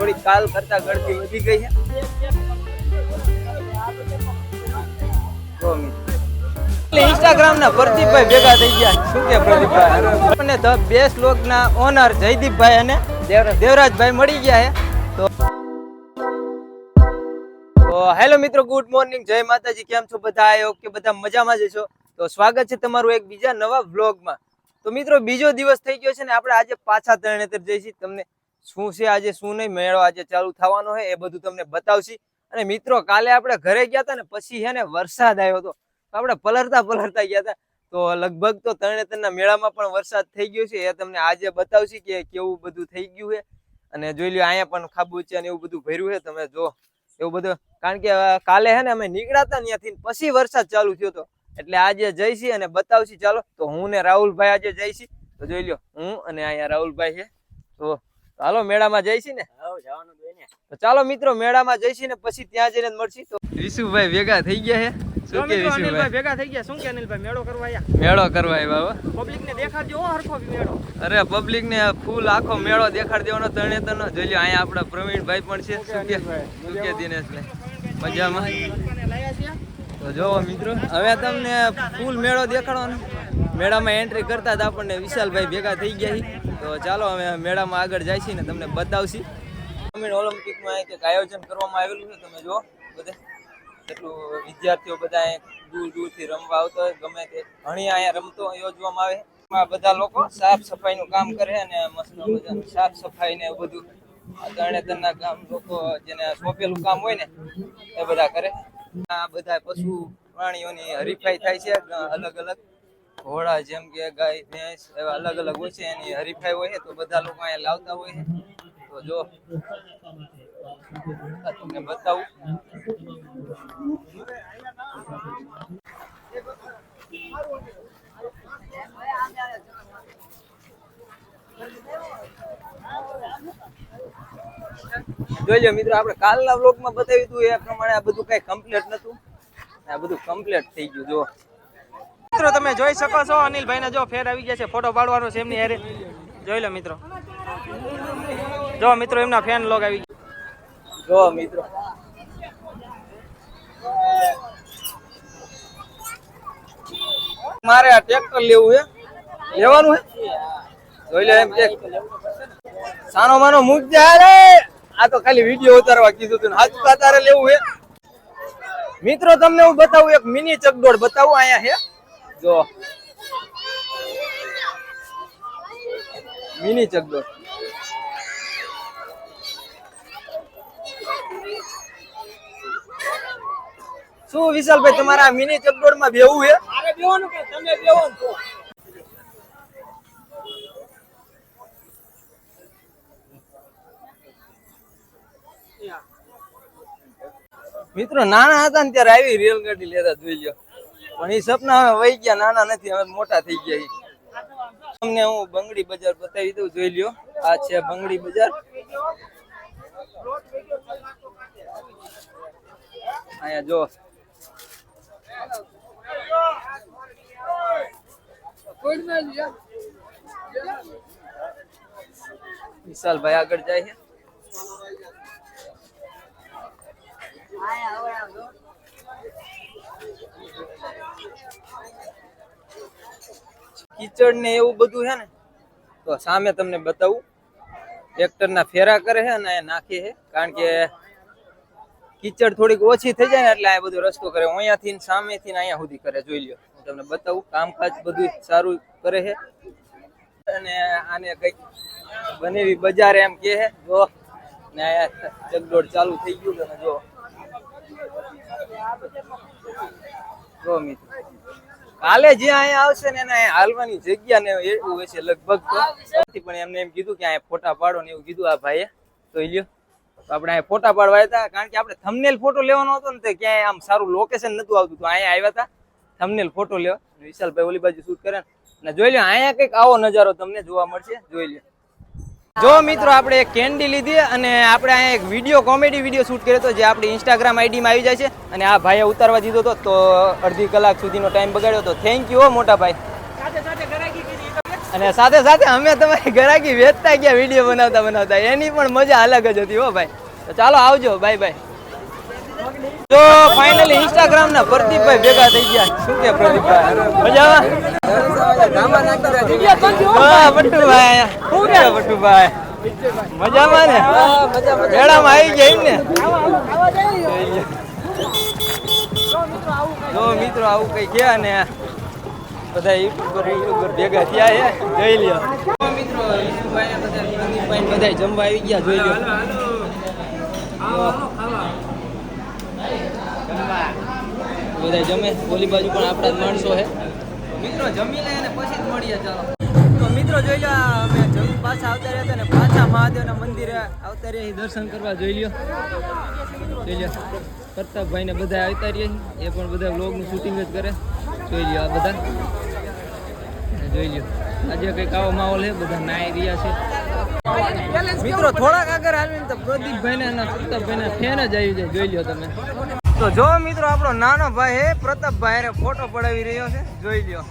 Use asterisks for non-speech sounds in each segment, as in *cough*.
થોડી કાલ કરતા ગળતી વધી ગઈ છે. હેલો મિત્રો ગુડ મોર્નિંગ જય માતાજી. કેમ છો બધા? બધા મજામાં જ છો. તો સ્વાગત છે તમારું એક બીજા નવા વ્લોગમાં તો મિત્રો, બીજો દિવસ થઈ ગયો છે ને આપણે આજે પાછા તરણેતર જઈશું. તમને શું છે આજે, શું નહીં, મેળો આજે ચાલુ થવાનો છે, એ બધું તમને બતાવશી. અને મિત્રો, કાલે આપણે ઘરે ગયા હતા ને, પછી છે ને વરસાદ આવ્યો હતો. આપણે પલરતા પલરતા ગયા હતા. તો લગભગ તો તરણેતરના મેળામાં પણ વરસાદ થઈ ગયો છે, એ તમને આજે બતાવશી કે કેવું બધું થઈ ગયું છે. અને જોઈ લ્યો, અહીંયા પણ ખાબુચિયા ને એવું બધું ભર્યું છે, તમે જો એવું બધું. કારણ કે કાલે હે ને અમે નીકળ્યા હતા ત્યાંથી પછી વરસાદ ચાલુ થયો હતો. એટલે આજે જઈશી અને બતાવશી. ચાલો, તો હું ને રાહુલભાઈ આજે જઈશી. તો જોઈ લ્યો, હું અને અહીંયા રાહુલભાઈ છે. તો હાલો મેળામાં જઈશી ને? ચાલો મિત્રો મેળામાં જઈશી ને પછી ત્યાં જઈને જ મળશી. તો વિશુભાઈ ભેગા થઈ ગયા હે? શું કે વિશુભાઈ ભેગા થઈ ગયા. શું કે અનિલભાઈ મેળો કરવા મેળો કરવા આવ્યા હો. પબ્લિક ને દેખાડજો હરખો મેળો. અરે પબ્લિક ને ફૂલ આખો મેળો દેખાડ દેવાનો તણે. નો જોઈ લ્યો અહીંયા આપણા પ્રવીણભાઈ પણ છે. શું કે શું કે? દિનેશભાઈ? મજામાં? અને લાયા છે. તો જોવો મિત્રો હવે તમને ફૂલ મેળો દેખાડવાનો. મેળામાં એન્ટ્રી કરતા જ આપણને વિશાલભાઈ ભેગા થઈ ગયા છે તો ચાલો અમે મેળામાં આગળ જાય છીએ ને તમને બતાવશી. ગ્રામીણ ઓલિમ્પિકમાં એક આયોજન કરવામાં આવેલું છે, તમે જો બધે. કેટલું વિદ્યાર્થીઓ બધા દૂર દૂરથી રમવા આવતા હોય, ગમે તે ઘણી અહીંયા રમતો યોજવામાં આવે. એમાં બધા લોકો સાફ સફાઈનું કામ કરે અને મસ્ત મજાનું સાફ સફાઈ ને બધું તરણેતરના કામ લોકો જેને સોંપેલું કામ હોય ને, એ બધા કરે. આ બધા પશુ પ્રાણીઓની હરીફાઈ થાય છે, અલગ અલગ. ઘોડા જેમ કે ગાય, ભેંસ એવા અલગ અલગ હોય છે, એની હરીફાઈ હોય તો બધા લોકો અહીંયા લાવતા હોય છે. તો જો તમને બતાવું. જોઈ લો મિત્રો, આપણે કાલના વ્લોગમાં બતાવ્યું હતું, એ પ્રમાણે આ બધું કઈ કમ્પ્લીટ નતું આ બધું કમ્પ્લીટ થઈ ગયું, જો. મિત્રો, તમે જોઈ શકો છો અનિલભાઈ ને જો ફેર આવી ગયા છે, ફોટો પાડવાનો છે એમની હેરે. જોઈ લો મિત્રો. જો મિત્રો, એમના ફેન લોગ આવી ગયા. જો મિત્રો. મારે આ ટ્રેક્ટર લેવું છે. લેવાનું છે? જોઈ લે એમ કે સાનો માનો મૂકજે અરે આ તો ખાલી વીડિયો ઉતારવા કીધું તું હાથ તારે લેવું છે? મિત્રો, તમને હું બતાવું, એક મિની ચકડોળ બતાવું, અહીંયા છે જો. મિની ચકડોળ શું વિશાલભાઈ તમારા મિની ચકડોળમાં બેવું છે અરે બેવાનું કે તમે બેવો મિત્રો નાના હતા ને ત્યારે આવી રેલગાડી લેતા જોઈ લ્યો. પણ એ સપના હવે વહી ગયા, નાના નથી, હવે મોટા થઈ ગયા તમને હું બંગડી બજાર બતાવી દઉં, જોઈ લ્યો. આ છે બંગડી બજાર. અહીંયા જો. વિશાલભાઈ આગળ જાય છે. કીચડ ને એવું બધું છે ને, તો સામે તમને બતાવું. ટ્રેક્ટર ના ફેરા કરે છે અને નાખે છે. કારણ કે કીચડ થોડીક ઓછી થઈ જાય ને એટલે આ બધો રસ્તો કરે. અહીંયાથી થી સામેથી ને અહીંયા સુધી કરે, જોઈ લ્યો. હું તમને બતાવું, કામકાજ બધું સારું કરે છે. અને આને કંઈક બનેવી બજાર એમ કે છે. જો, ને અહીંયા ચગડોળ ચાલુ થઈ ગયું તમે જો. જો મિત્રો. કાલે જે અહીંયા આવશે ને એને હાલવાની જગ્યા ને એવું હશે લગભગ તો. પણ એમને એમ કીધું કે અહીંયા ફોટા પાડો ને એવું કીધું આ ભાઈએ. તો લ્યો. તો આપણે અહીંયા ફોટા પાડવા હતા, કારણ કે આપણે થમનેલ ફોટો લેવાનો હતો ને ક્યાંય આમ સારું લોકેશન નતું આવતું. તો અહીંયા આવ્યા હતા થમનેલ ફોટો લેવા. વિશાલભાઈ ઓલી બાજુ શૂટ કરે ને. જોઈ લો અહીંયા કંઈક આવો નજારો તમને જોવા મળશે. જોઈ લ્યો. જો મિત્રો આપણે એક કેન્ડી લીધી અને આપણે અહીંયા એક વીડિયો કોમેડી વીડિયો શૂટ કર્યો હતો જે આપણી ઇન્સ્ટાગ્રામ આઈડીમાં આવી જાય છે. અને આ ભાઈએ ઉતારવા દીધો હતો તો અડધી કલાક સુધીનો ટાઈમ બગાડ્યો હતો થેન્ક યુ હો, મોટા ભાઈ. અને સાથે સાથે અમે તમારી ઘરાકી વેચતા ગયા વીડિયો બનાવતા બનાવતા. એની પણ મજા અલગ જ હતી હો, ભાઈ. તો ચાલો આવજો. બાય બાય તો ફાઇનલી ઇન્સ્ટાગ્રામ ના પ્રદીપભાઈ ભેગા થઈ ગયા. શું કે પ્રદીપભાઈ? મજામાં? મજામાં ને? મેળામાં આવી ગયા એમ ને? જો મિત્રો આવું કઈ ગયા ને, બધા યુટ્યુબર યુટ્યુબર ભેગા થયા છે જોઈ લ્યો. મિત્રો બધા જમવા આવી ગયા, જોઈ લ્યો. બધા જમે. ઓલી બાજુ પણ આપણા માણસો છે મિત્રો, જમી લે પછી જ મળીએ, ચાલો. તો મિત્રો, જોઈ લો, અમે જમી પાછા આવતા રહ્યા પાછા મહાદેવના મંદિરે આવતા દર્શન કરવા જોઈ લ્યો જોઈ લ્યો પ્રતાપભાઈ ને બધા એ પણ બધા વ્લોગનું શૂટિંગ કરે. જોઈ લ્યો આ બધા. જોઈ લ્યો આજે કંઈક આવો માહોલ છે બધા નાઈ રહ્યા છે. મિત્રો, થોડાક આગળ આવીને તો પ્રદીપભાઈ ને પ્રતાપભાઈ ના ફેન જ આવી જાય. જોઈ લ્યો તમે. તો જો મિત્રો આપણો નાનો ભાઈ હે પ્રતાપભાઈ રે ફોટો પડાવી રહ્યો છે. જોઈ લ્યો.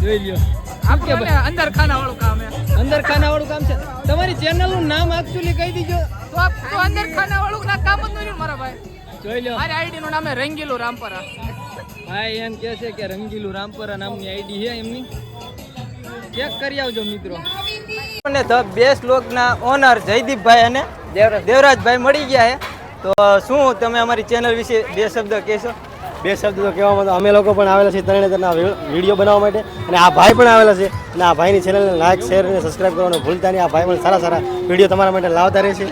જોઈ લ્યો ભાઈ? અંદર ખાના વાળું કામ હે અંદર ખાના વાળું કામ છે. તમારી ચેનલનું નામ એકચ્યુઅલી કહી દીજો. તો તો અંદર ખાના વાળું ના કામ જ નહીં મારા ભાઈ. જોઈ લો. મારી આઈડી નું નામ હે રંગીલું રામપરા. ભાઈ એમ કે છે કે રંગીલું રામપરા નામની આઈડી છે એમની. ચેક કરી આવજો મિત્રો. અને ધ બેસ્ટ લોકના ઓનર જયદીપભાઈ અને દેવરાજભાઈ મળી ગયા છે. તો શું તમે અમારી ચેનલ વિશે બે શબ્દ કહેશો? બે શબ્દ તો કહેવામાં તો અમે લોકો પણ આવેલા છીએ તરણેતરના વીડિયો બનાવવા માટે અને આ ભાઈ પણ આવેલા છે અને આ ભાઈની ચેનલને લાઈક શેર અને સબસ્ક્રાઈબ કરવાનું ભૂલતા નહીં. આ ભાઈ પણ સારા સારા વીડિયો તમારા માટે લાવતા રહેશે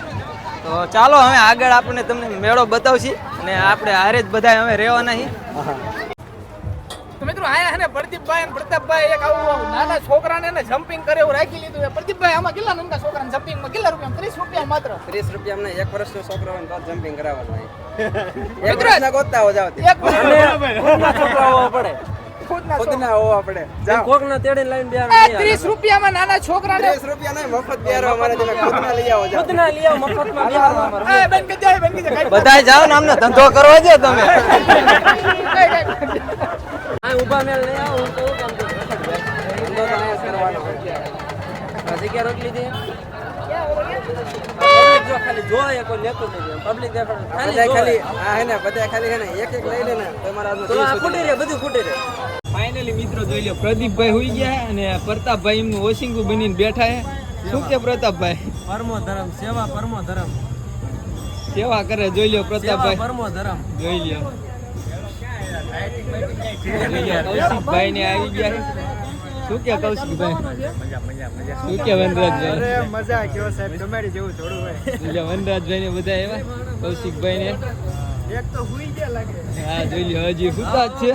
તો ચાલો હવે આગળ આપણે તમને મેળો બતાવશી અને આપણે હારે જ બધા હવે રહેવાના છીએ. તો મિત્રો આયા હે ને પ્રદીપભાઈ અને પ્રતાપભાઈ એક આવું નાના છોકરાને ને જમ્પિંગ કરે એવું રાખી લીધું છે. પ્રદીપભાઈ આમાં કેટલા નંગા છોકરાને જમ્પિંગમાં? કેટલા રૂપિયા ત્રીસ રૂપિયા માત્ર. ત્રીસ રૂપિયા અમને એક વર્ષનો છોકરો હોય ને તો જમ્પિંગ કરાવવાનું હોય. *laughs* એક વર્ષના ગોતતા હો જાવ એક ખુદના હોવા પડે. લાઈન આ ત્રીસ રૂપિયામાં નાના છોકરાને ત્રીસ રૂપિયા નહીં મફત બેરો અમારે તમે ખુદના લઈ આવો એ જાય જાય ને અમને ધંધો કરવો છે તમે. કઈ કઈ બધા ખાલી આ હે ને બધા ખાલી હે ને એક એક લઈ લે ને તમારા ફાઇનલી મિત્રો જોઈ લો પ્રદીપભાઈ હોઈ ગયા છે અને પ્રતાપભાઈ એમનું ઓશિંગુ બનીને બેઠા શું કે પ્રતાપભાઈ? પરમો ધર્મ સેવા પરમો ધર્મ. સેવા કરે જોઈ લ્યો પ્રતાપભાઈ. પરમો ધર્મ. જોઈ લ્યો કૌશિકભાઈ ને આવી ગયા શું કે કૌશિકભાઈ? શું કે વનરાજભાઈ? મજા કેવો સાહેબ તમારી જેવું થોડું હોય. વનરાજભાઈ ને બધા એવા કૌશિકભાઈ ને એક તો હુઈ ગયા લાગે. હા જોઈ લ્યો હજી સુતા જ છે?